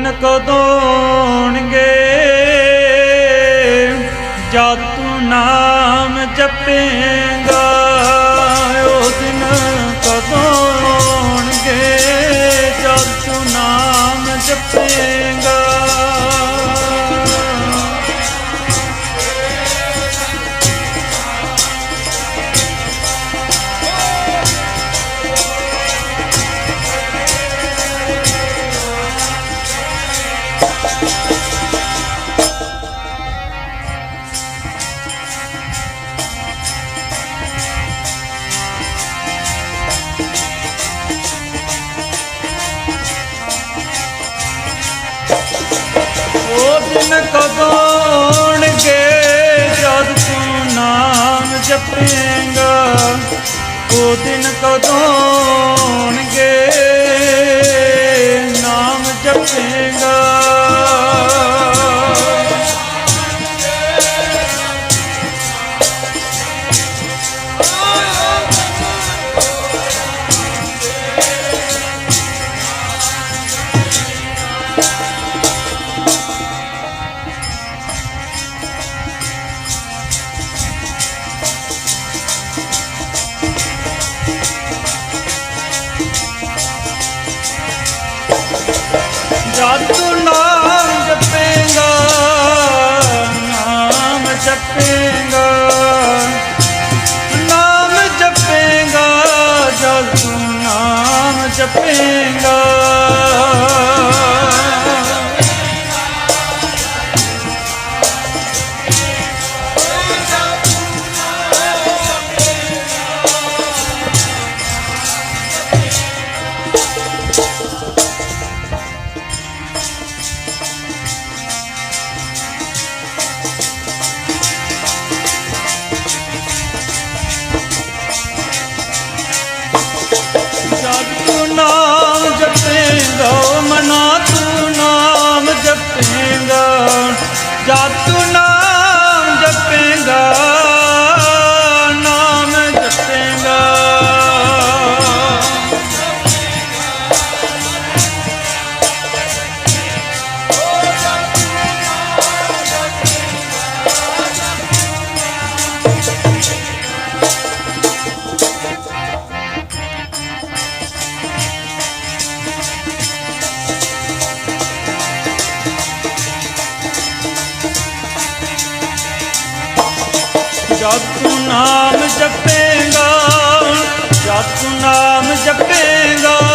ਦਿਨ ਕਦੋਣਗੇ। ਜਦ ਤੂੰ ਨਾਮ ਜਪੇਗਾ ਉਹ ਦਿਨ ਕਦੋਣਗੇ। ਜਦ ਤੂੰ ਨਾਮ ਜਪੇਂਗਾ ਉਹ ਦਿਨ ਕਦੋਂ ਜਦ ਤੂੰ ਨਾਮ ਜਪੇਂਗਾ। ਉਹ ਦਿਨ ਕਦੋਂ ਜਦ ਨਾਮ ਜਪੇਗਾ ਨਾਮ ਜਪੇਗਾ। ਨਾਮ ਜਪੇਗਾ ਜਦ ਤੂੰ ਨਾਮ ਜਪੇਗਾ। ਤੂੰ ਨਾਮ ਜਪੇਗਾ। ਜਦ ਤੂੰ ਨਾਮ ਜਪੇਗਾ ਜਦ ਤੂੰ ਨਾਮ ਜਪੇਗਾ।